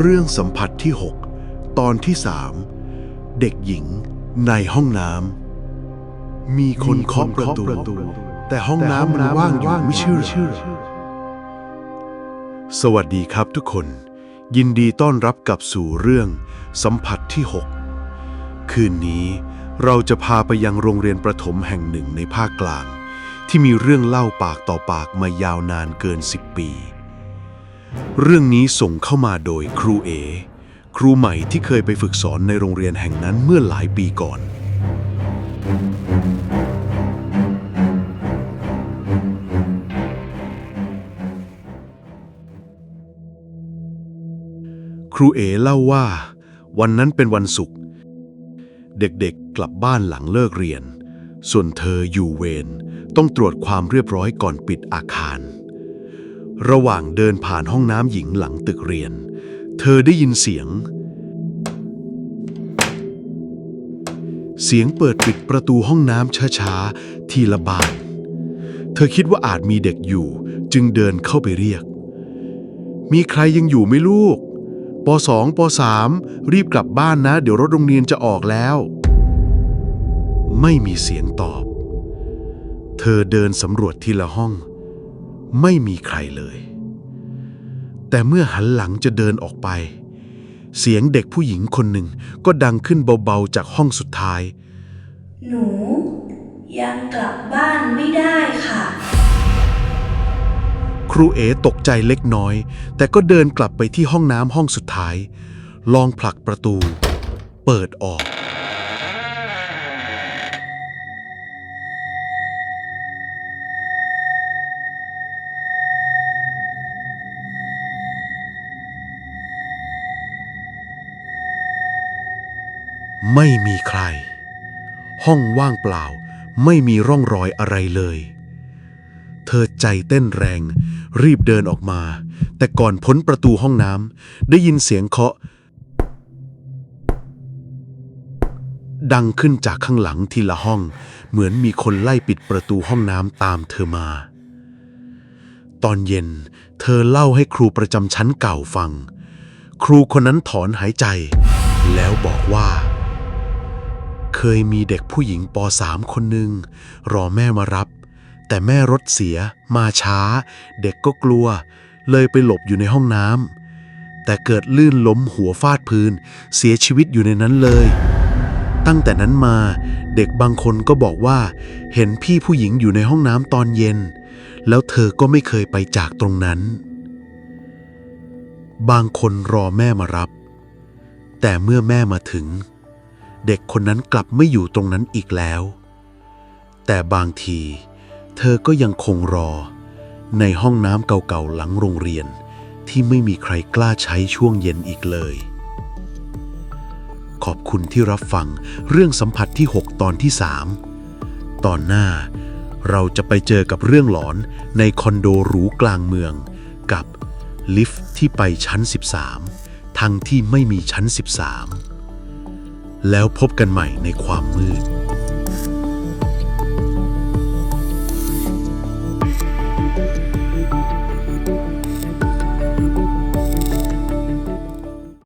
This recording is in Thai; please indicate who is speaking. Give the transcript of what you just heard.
Speaker 1: เรื่องสัมผัสที่ 6 ตอนที่ 3 เด็กหญิงในห้องน้ำมีคนเคาะประตูแต่ห้องน้ำมันว่างอยู่ไม่เชื่อสวัสดีครับทุกคน ยินดีต้อนรับกลับสู่เรื่องสัมผัสที่ 6 คืนนี้เราจะพาไปยังโรงเรียนประถมแห่งหนึ่งในภาคกลาง ที่มีเรื่องเล่าปากต่อปากมายาวนานเกิน 10 ปี เรื่องนี้ส่งเข้ามาโดยครูเอ ครูใหม่ที่เคยไปฝึกสอนในโรงเรียนแห่งนั้นเมื่อหลายปีก่อน ครูเอเล่าว่า วันนั้นเป็นวันศุกร์เด็กๆกลับบ้านหลังเลิกเรียน ส่วนเธออยู่เวรต้องตรวจความเรียบร้อยก่อนปิดอาคาร ระหว่างเดินผ่านห้องน้ำหญิงหลังตึกเรียน เธอได้ยินเสียง เสียงเปิดปิดประตูห้องน้ำช้าๆ ทีละบาน เธอคิดว่าอาจมีเด็กอยู่ จึงเดินเข้าไปเรียก มีใครยังอยู่ไหม่ลูกปสองปสามรีบกลับบ้านนะ เดี๋ยวรถโรงเรียนจะออกแล้ว ไม่มีเสียงตอบ เธอเดินสำรวจทีละห้อง ไม่มีใครเลย แต่เมื่อหันหลังจะเดินออกไป เสียงเด็กผู้หญิงคนหนึ่งก็ดังขึ้นเบาๆจากห้องสุดท้าย
Speaker 2: หนู ยังกลับบ้านไม่ได้ค่ะ
Speaker 1: ครูเอตกใจเล็กน้อย แต่ก็เดินกลับไปที่ห้องน้ำห้องสุดท้าย ลองผลักประตู เปิดออก ไม่มีใคร ห้องว่างเปล่า ไม่มีร่องรอยอะไรเลย เธอใจเต้นแรง รีบเดินออกมา แต่ก่อนพ้นประตูห้องน้ำได้ยินเสียงเคาะ ดังขึ้นจากข้างหลังทีละห้อง เหมือนมีคนไล่ปิดประตูห้องน้ำตามเธอมา ตอนเย็น เธอเล่าให้ครูประจำชั้นเก่าฟัง ครูคนนั้นถอนหายใจ แล้วบอกว่า เคยมีเด็กผู้หญิงป .3 คนหนึ่งรอแม่มารับ แต่แม่รถเสีย มาช้า เด็กก็กลัว เลยไปหลบอยู่ในห้องน้ำแต่เกิดลื่นล้มหัวฟาดพื้น เสียชีวิตอยู่ในนั้นเลย ตั้งแต่นั้นมา เด็กบางคนก็บอกว่า เห็นพี่ผู้หญิงอยู่ในห้องน้ำตอนเย็น แล้วเธอก็ไม่เคยไปจากตรงนั้น บางคนรอแม่มารับ แต่เมื่อแม่มาถึง เด็กคนนั้นกลับไม่อยู่ตรงนั้นอีกแล้ว แต่บางที เธอก็ยังคงรอ ในห้องน้ำเก่าๆหลังโรงเรียนที่ไม่มีใครกล้าใช้ช่วงเย็นอีกเลย ขอบคุณที่รับฟังเรื่องสัมผัสที่ 6 ตอนที่ 3 ตอนหน้า เราจะไปเจอกับเรื่องหลอนในคอนโดหรูกลางเมือง กับลิฟต์ที่ไปชั้น 13 ทั้งที่ไม่มีชั้น 13 แล้วพบกันใหม่ในความมืด